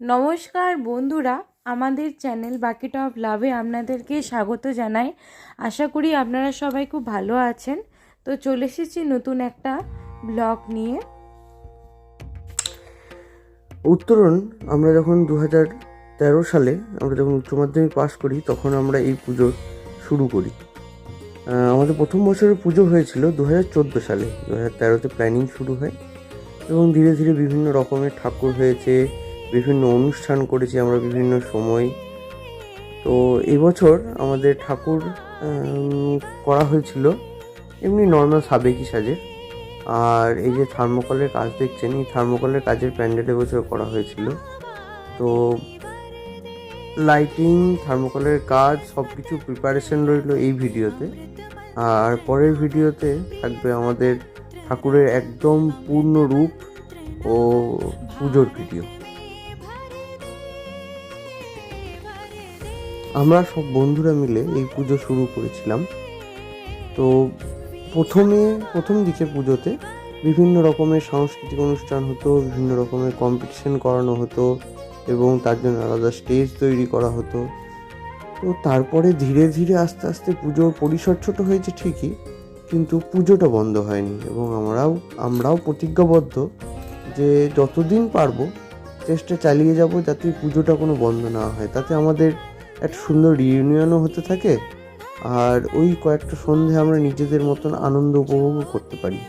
নমস্কার বন্ধুরা, আমাদের চ্যানেল বাকিটা অফ লাভে আপনাদেরকে স্বাগত জানাই। আশা করি আপনারা সবাই খুব ভালো আছেন। তো চলে এসেছি নতুন একটা ব্লগ নিয়ে। উত্তরণ, আমরা যখন দু তেরো সালে আমরা যখন উচ্চ মাধ্যমিক পাশ করি, তখন আমরা এই পুজো শুরু করি। আমাদের প্রথম বছরের পুজো হয়েছিল দু হাজার চোদ্দ সালে। দু হাজার তেরোতে প্ল্যানিং শুরু হয় এবং ধীরে ধীরে বিভিন্ন রকমের ঠাকুর হয়েছে বিভিন্ন অনুষ্ঠান করেছি আমরা বিভিন্ন সময়। তো এবছর আমাদের ঠাকুর করা হয়েছিল এমনি নর্মাল সাবেকি সাজে। আর এই যে থার্মোকলের কাজ দেখছেন, এই থার্মোকলের কাজের প্যান্ডেল এবছর করা হয়েছিল। তো লাইটিং থার্মোকলের কাজ সব কিছু প্রিপারেশন রইল এই ভিডিওতে। আর পরের ভিডিওতে থাকবে আমাদের ঠাকুরের একদম পূর্ণ রূপ ও পুজোর ভিডিও আমরা সব বন্ধুরা মিলে এই পুজো শুরু করেছিলাম। তো প্রথমে, প্রথম দিকে পুজোতে বিভিন্ন রকমের সাংস্কৃতিক অনুষ্ঠান হতো, বিভিন্ন রকমের কম্পিটিশন করানো হতো এবং তার জন্য আলাদা স্টেজ তৈরি করা হতো। তো তারপরে ধীরে ধীরে আস্তে আস্তে পুজোর পরিসর ছোট হয়েছে ঠিকই, কিন্তু পুজোটা বন্ধ হয়নি এবং আমরাও আমরাও প্রতিজ্ঞাবদ্ধ যে যতদিন পারব চেষ্টা চালিয়ে যাব যাতে পুজোটা কোনো বন্ধ না হয়। তাতে আমাদের একটা সুন্দর রিউনিয়নও হতে থাকে, আর ওই কয়েকটা সন্ধে আমরা নিজেদের মতন আনন্দ উপভোগও করতে পারি।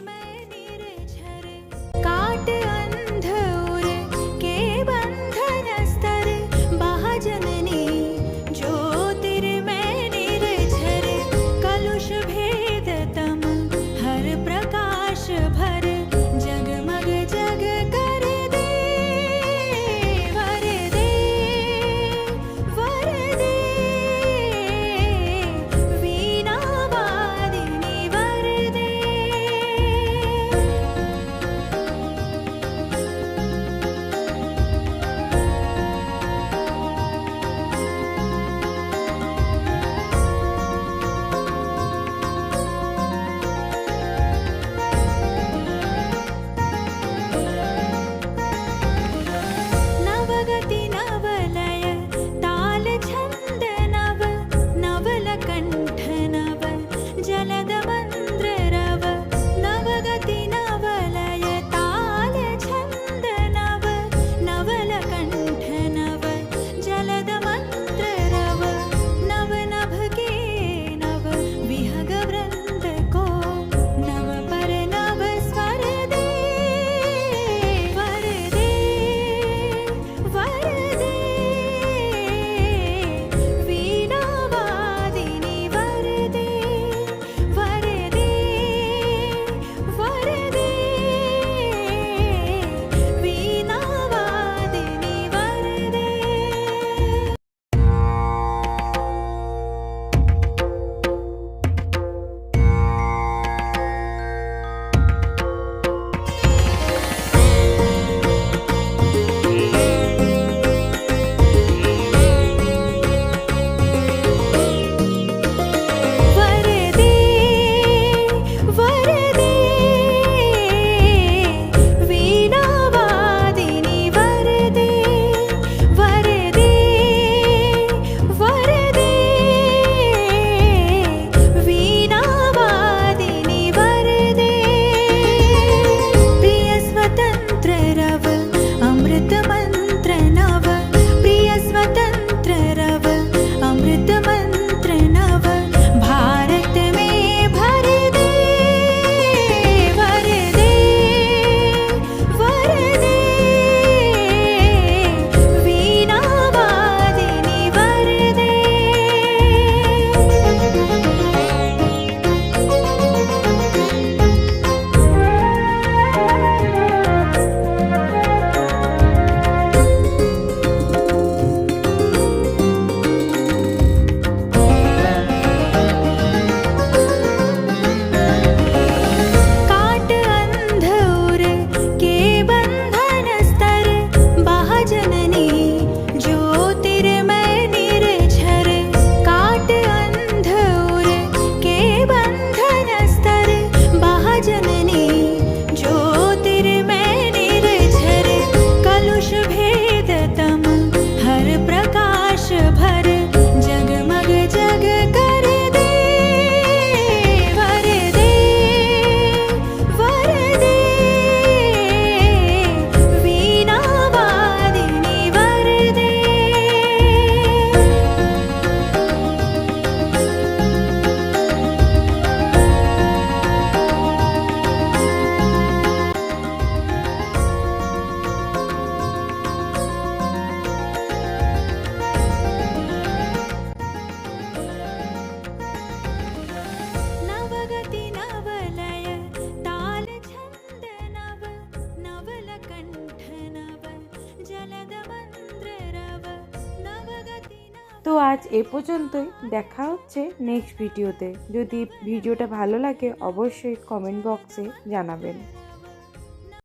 তো আজ এ পর্যন্তই। দেখা হচ্ছে নেক্সট ভিডিওতে যদি ভিডিওটা ভালো লাগে, অবশ্যই কমেন্ট বক্সে জানাবেন।